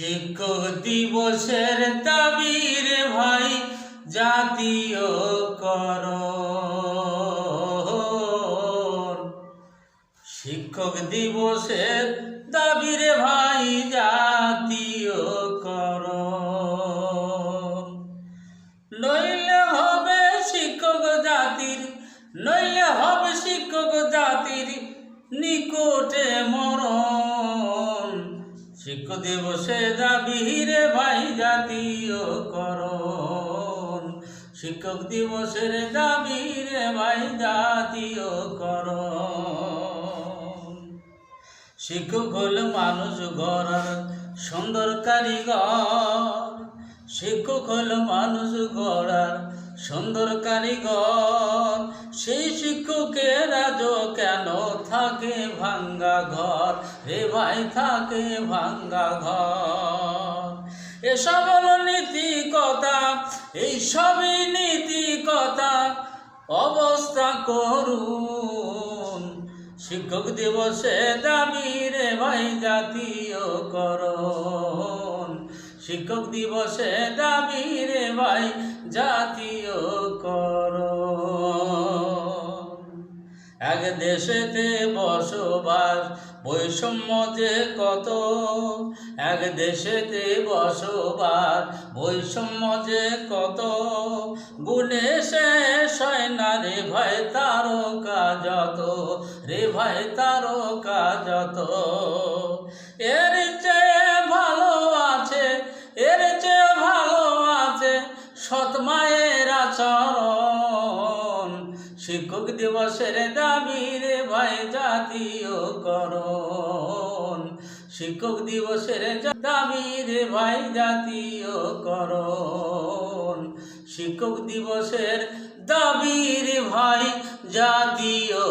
শিক্ষক দিবসের দাবির ভাই, জাতীয় কর শিক্ষক দিবসের দাবির ভাই, জাতীয় কর নইলে হবে শিক্ষক জাতির, নইলে হবে শিক্ষক জাতির নিকটে মরণ। শিক্ষক দিবসে দাবিরে ভাই জাতীয় করণ। শিক্ষক দিবসের দাবিরে ভাই জাতীয় করণ। শিক্ষক হল মানুষ গড়ার সুন্দর কারিগর। শিক্ষক হল মানুষ গড়ার সুন্দর কারিগর। সেই শিক্ষকের কেন থাকে ভাঙ্গা ঘর, রে ভাই থাকে ভাঙ্গা ঘর। এসব হলো নীতি কথা এই সবই নীতি কথা অবস্থা করুন। শিক্ষক দিবসে দাবি রে ভাই জাতীয় করণ শিক্ষক দিবসে দাবি রে ভাই জাতীয় এক দেশেতে বসবাস, বৈষম্য যে কত, এক দেশেতে বসবাস, বৈষম্য যে কত। গুণে শেষ হয় রে ভাই তারও যত, রে ভাই তারও যত। এর চেয়ে ভালো আছে, এর চেয়ে ভালো আছে সৎ মায়ের আচরণ। শিক্ষক দিবসের দাবি রে ভাই জাতীয় করণ। শিক্ষক দিবসের দাবি রে ভাই জাতীয় করণ। শিক্ষক দিবসের দাবি রে ভাই জাতীয়